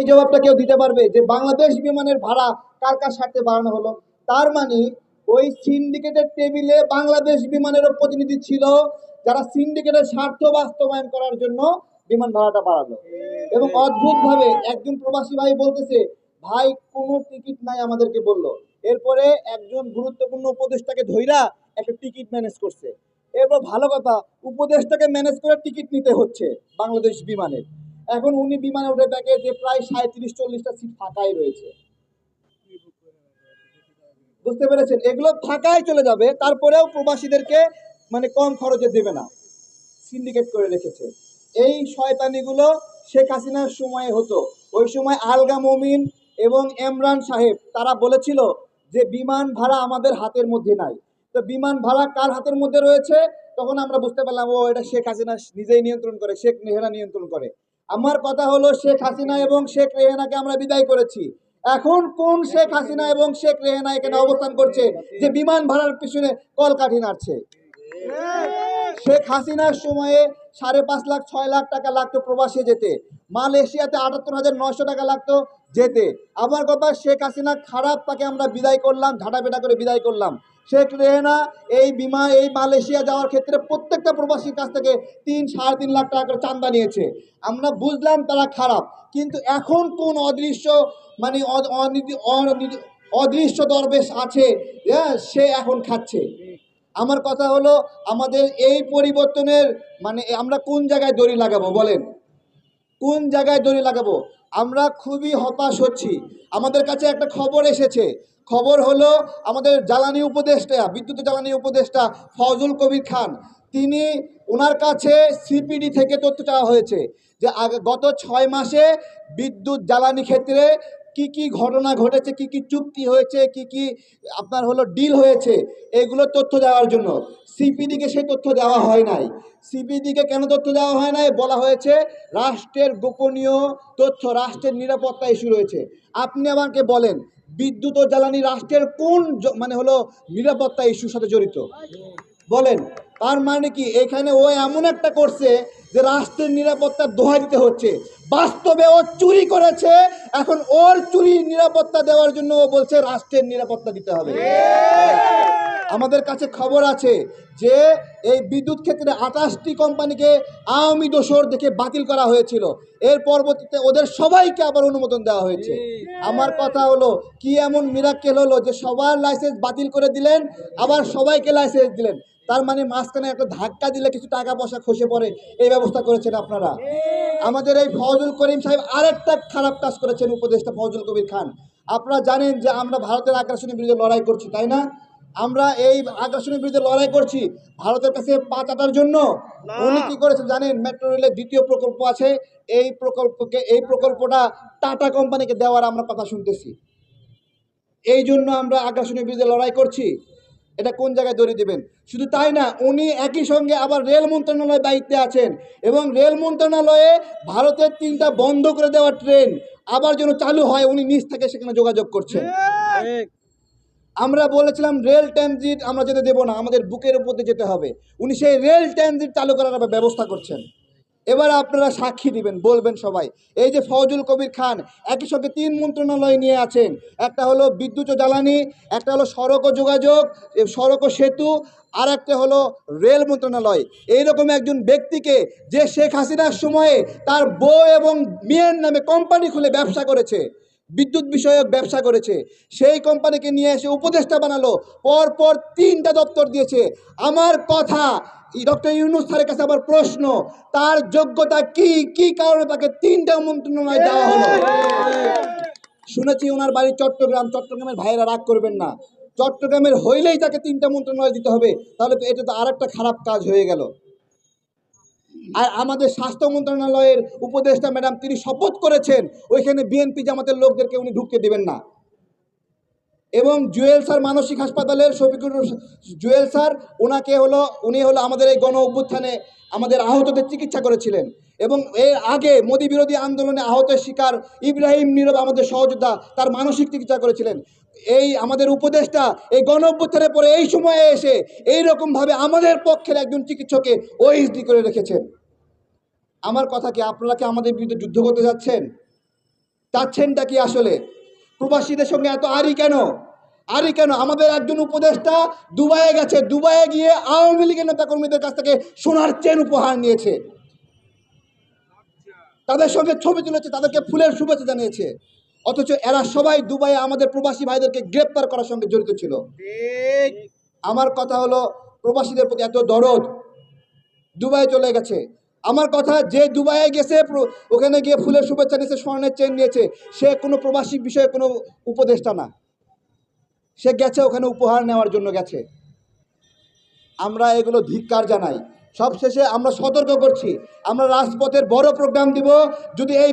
এই জবাবটা কেউ দিতে পারবে যে বাংলাদেশ বিমানের ভাড়া কার কার স্বার্থে বাড়ানো হলো? তার মানে ওই সিন্ডিকেটের টেবিলে বাংলাদেশ বিমানেরও প্রতিনিধি ছিল যারা সিন্ডিকেটের স্বার্থ বাস্তবায়ন করার জন্য বিমান ভাড়াটা বাড়ালো। এবং অদ্ভুতভাবে একজন প্রবাসী ভাই বলতেছে, ভাই, কোনো টিকিট নাই আমাদেরকে বলল। এরপরে একজন গুরুত্বপূর্ণ উপদেষ্টাকে ধইরা একটা টিকিট ম্যানেজ করছে। এরপর ভালো কথা, উপদেষ্টাকে ম্যানেজ করে টিকিট নিতে হচ্ছে বাংলাদেশ বিমানের। এখন উনি বিমানে উঠে দেখে যে প্রায় সাঁত্রিশ চল্লিশটা সিট ফাঁকাই রয়েছে। বুঝতে পেরেছেন? এগুলো ফাঁকায় চলে যাবে, তারপরেও প্রবাসীদেরকে মানে কম খরচে দেবে না। সিন্ডিকেট করে রেখেছে। এই শয়তানিগুলো শেখ হাসিনার সময়ে হতো। ওই সময় আলগা মমিন এবং এমরান সাহেব, তারা বলেছিল যে বিমান ভাড়া আমাদের হাতের মধ্যে নাই। তো বিমান ভাড়া কার হাতের মধ্যে রয়েছে? তখন আমরা বুঝতে পারলাম, ও এটা শেখ হাসিনা নিজেই নিয়ন্ত্রণ করে, শেখ রেহানা নিয়ন্ত্রণ করে। আমার কথা হলো শেখ হাসিনা এবং শেখ রেহেনাকে আমরা বিদায় করেছি। এখন কোন শেখ হাসিনা এবং শেখ রেহেনা এখানে অবস্থান করছে? যে বিমান ভাড়ার পিছনে কলকাঠি নাড়ছে। শেখ হাসিনার সময়ে সাড়ে পাঁচ লাখ, ছয় লাখ টাকা লাগতো প্রবাসে যেতে। মালয়েশিয়াতে আটাত্তর হাজার নয়শো টাকা লাগতো যেতে। আমার কথা শেখ হাসিনা খারাপ তাকে আমরা বিদায় করলাম ঝাঁটাপেটা করে বিদায় করলাম। শেখ রেহেনা এই বিমা, এই মালয়েশিয়া যাওয়ার ক্ষেত্রে প্রত্যেকটা প্রবাসীর কাছ থেকে তিন, সাড়ে তিন লাখ টাকা করে চান্দা নিয়েছে। আমরা বুঝলাম তারা খারাপ, কিন্তু এখন কোন অদৃশ্য মানে অদৃশ্য দরবেশ আছে হ্যাঁ সে এখন খাচ্ছে। আমার কথা হলো, আমাদের এই পরিবর্তনের মানে আমরা কোন জায়গায় দড়ি লাগাবো বলেন? কোন জায়গায় দড়ি লাগাবো? আমরা খুবই হতাশ হচ্ছি। আমাদের কাছে একটা খবর এসেছে। খবর হলো, আমাদের জ্বালানি উপদেষ্টা, বিদ্যুৎ জ্বালানি উপদেষ্টা ফজল কবির খান, তিনি ওনার কাছে সিপিডি থেকে তথ্য চাওয়া হয়েছে যে গত ছয় মাসে বিদ্যুৎ জ্বালানি ক্ষেত্রে কি কি ঘটনা ঘটেছে, কি কি চুক্তি হয়েছে, কি কি আপনার হলো ডিল হয়েছে, এগুলো তথ্য দেওয়ার জন্য। সিপিডিকে সেই তথ্য দেওয়া হয় নাই। সিপিডিকে কেন তথ্য দেওয়া হয় নাই? বলা হয়েছে, রাষ্ট্রের গোপনীয় তথ্য, রাষ্ট্রের নিরাপত্তা ইস্যু রয়েছে। আপনি আমাকে বলেন, বিদ্যুৎ ও জ্বালানি রাষ্ট্রের কোন মানে হলো নিরাপত্তা ইস্যুর সাথে জড়িত? বলেন তার মানে কি এখানে ও এমন একটা করছে যে রাষ্ট্রের নিরাপত্তা দোহা দিতে হচ্ছে। বাস্তবে ও চুরি করেছে এখন ওর চুরির নিরাপত্তা দেওয়ার জন্য ও বলছে রাষ্ট্রের নিরাপত্তা দিতে হবে। আমাদের কাছে খবর আছে যে এই বিদ্যুৎ ক্ষেত্রে আঠাশটি কোম্পানিকে আওয়ামী দোসর দেখে বাতিল করা হয়েছিল। এর পরবর্তীতে ওদের সবাইকে আবার অনুমোদন দেওয়া হয়েছে। আমার কথা হলো কি এমন মিরাক্কেল হলো যে সবার লাইসেন্স বাতিল করে দিলেন আবার সবাইকে লাইসেন্স দিলেন? তার মানে মাঝখানে একটা ধাক্কা দিলে কিছু টাকা পয়সা খসে পড়ে। এই ব্যবস্থা করেছেন আপনারা। আমাদের এই ফজল করিম সাহেব আরেকটা খারাপ কাজ করেছেন উপদেষ্টা ফজল কবির খান। আপনারা জানেন যে আমরা ভারতের আগ্রাসনের বিরুদ্ধে লড়াই করছি তাই না? আমরা এই আগ্রাসনের বিরুদ্ধে লড়াই করছি ভারতের কাছে পা চাটার জন্য। উনি কি করেছেন জানেন? মেট্রো রেলের দ্বিতীয় প্রকল্প আছে। এই প্রকল্পকে এই প্রকল্পটা টাটা কোম্পানিকে দেওয়ার আমরা কথা শুনতেছি। এই জন্য আমরা আগ্রাসনের বিরুদ্ধে লড়াই করছি। এটা কোন জায়গায় দড়ি দেবেন? শুধু তাই না উনি একই সঙ্গে আবার রেল মন্ত্রণালয়ের দায়িত্বে আছেন এবং রেল মন্ত্রণালয়ে ভারতের তিনটা বন্ধ করে দেওয়া ট্রেন আবার যেন চালু হয় উনি নিজ থেকে সেখানে যোগাযোগ করছেন। আমরা বলেছিলাম রেল ট্রানজিট আমরা যেতে দেবো না আমাদের বুকের উপর দিয়ে যেতে হবে। উনি সেই রেল ট্রানজিট চালু করার ব্যবস্থা করছেন। এবার আপনারা সাক্ষী দিবেন, বলবেন সবাই। এই যে ফজল কবির খান, একই সঙ্গে তিন মন্ত্রণালয় নিয়ে আছেন। একটা হলো বিদ্যুৎ ও জ্বালানি, একটা হলো সড়ক ও যোগাযোগ সড়ক ও সেতু, আর একটা হলো রেল মন্ত্রণালয়। এইরকম একজন ব্যক্তিকে যে শেখ হাসিনার সময়ে তার বউ এবং মেয়ের নামে কোম্পানি খুলে ব্যবসা করেছে, বিদ্যুৎ বিষয়ক ব্যবসা করেছে, সেই কোম্পানিকে নিয়ে এসে উপদেষ্টা বানালো পর পর তিনটা দপ্তর দিয়েছে। আমার কথা ডক্টর ইউনুস স্যারের কাছে আবার প্রশ্ন তার যোগ্যতা কি? কি কারণে তাকে তিনটা মন্ত্রণালয় দেওয়া হলো? শুনেছি ওনার বাড়ি চট্টগ্রাম চট্টগ্রামের ভাইয়েরা রাগ করবেন না। চট্টগ্রামের হইলেই তাকে তিনটা মন্ত্রণালয় দিতে হবে তাহলে তো এটা তো আরেকটা খারাপ কাজ হয়ে গেল। আর আমাদের স্বাস্থ্য মন্ত্রণালয়ের উপদেষ্টা ম্যাডাম তিনি শপথ করেছেন ওইখানে বিএনপি জামাতের লোকদেরকে উনি ঢুকতে দেবেন না। এবং জুয়েল স্যার মানসিক হাসপাতালের শফিকুর জুয়েল স্যার ওনাকে হলো, উনি হলো আমাদের এই গণ অভ্যুত্থানে আমাদের আহতদের চিকিৎসা করেছিলেন। এবং এর আগে মোদী বিরোধী আন্দোলনে আহতের শিকার ইব্রাহিম নীরব আমাদের সহযোদ্ধা, তার মানসিক চিকিৎসা করেছিলেন। এই আমাদের উপদেষ্টা এই গণ অভ্যুত্থানের পরে এই সময়ে এসে এই রকমভাবে আমাদের পক্ষের একজন চিকিৎসককে ওএইচডি করে রেখেছেন। আমার কথা কি আপনারা কি আমাদের বিরুদ্ধে যুদ্ধ করতে যাচ্ছেন? চাচ্ছেনটা কি আসলে? প্রবাসীদের সঙ্গে এত আরি কেন? আরি কেন? আমাদের একজন উপদেষ্টা দুবাইয়ে গেছে দুবাইয়ে গিয়ে আওয়ামী লীগের নেতাকর্মীদের কাছ থেকে সোনার চেন উপহার নিয়েছে। তাদের সঙ্গে ছবি তুলেছে তাদেরকে ফুলের শুভেচ্ছা জানিয়েছে। অথচ এরা সবাই দুবাইয়ে আমাদের প্রবাসী ভাইদেরকে গ্রেপ্তার করার সঙ্গে জড়িত ছিল। আমার কথা হলো প্রবাসীদের প্রতি এত দরদ দুবাই চলে গেছে। আমার কথা যে দুবাইয়ে গেছে ওখানে গিয়ে ফুলের শুভেচ্ছা নিয়েছে, স্বর্ণের চেন নিয়েছে, সে কোনো প্রবাসী বিষয়ে কোনো উপদেষ্টা না। সে গেছে ওখানে উপহার নেওয়ার জন্য গেছে। আমরা এগুলো ধিক্কার জানাই। সবশেষে আমরা সতর্ক করছি। আমরা রাজপথের বড় প্রোগ্রাম দিব। যদি এই